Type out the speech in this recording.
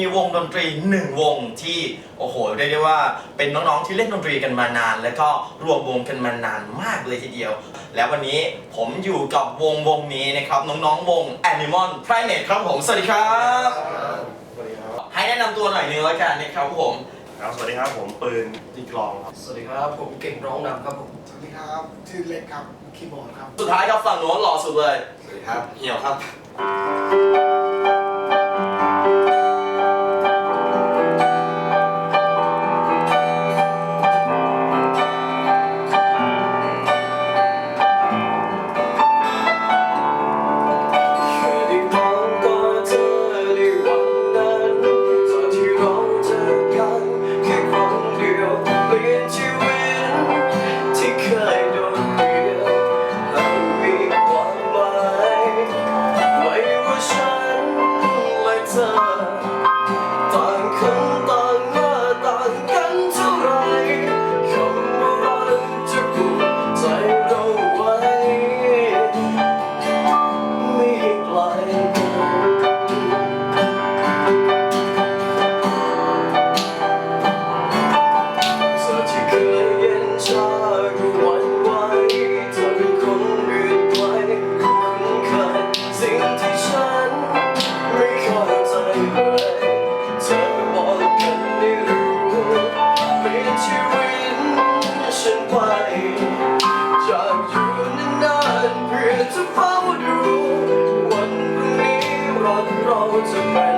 มีวงดนตรีหนึ่งวงที่โอ้โหเรียกได้ว่าเป็นน้องๆที่เล่นดนตรีกันมานาน แล้วก็รวมวงกันมานานมากเลยทีเดียว แล้ววันนี้ผมอยู่กับวงวงนี้นะครับน้องๆวง Animal Planet ครับผมสวัสดีครับสวัสดีครับ ให้แนะนำตัวหน่อยนึงแล้วกันนะครับผมครับ สวัสดีครับ ผมปืนตีกลองครับ สวัสดีครับ ผมเก่งร้องนำครับผม สวัสดีครับชื่อเล็กครับคีย์บอร์ดครับ สุดท้ายครับฝั่งโน้นหล่อสุดเลย สวัสดีครับเหี่ยวครับ 있어. roads up man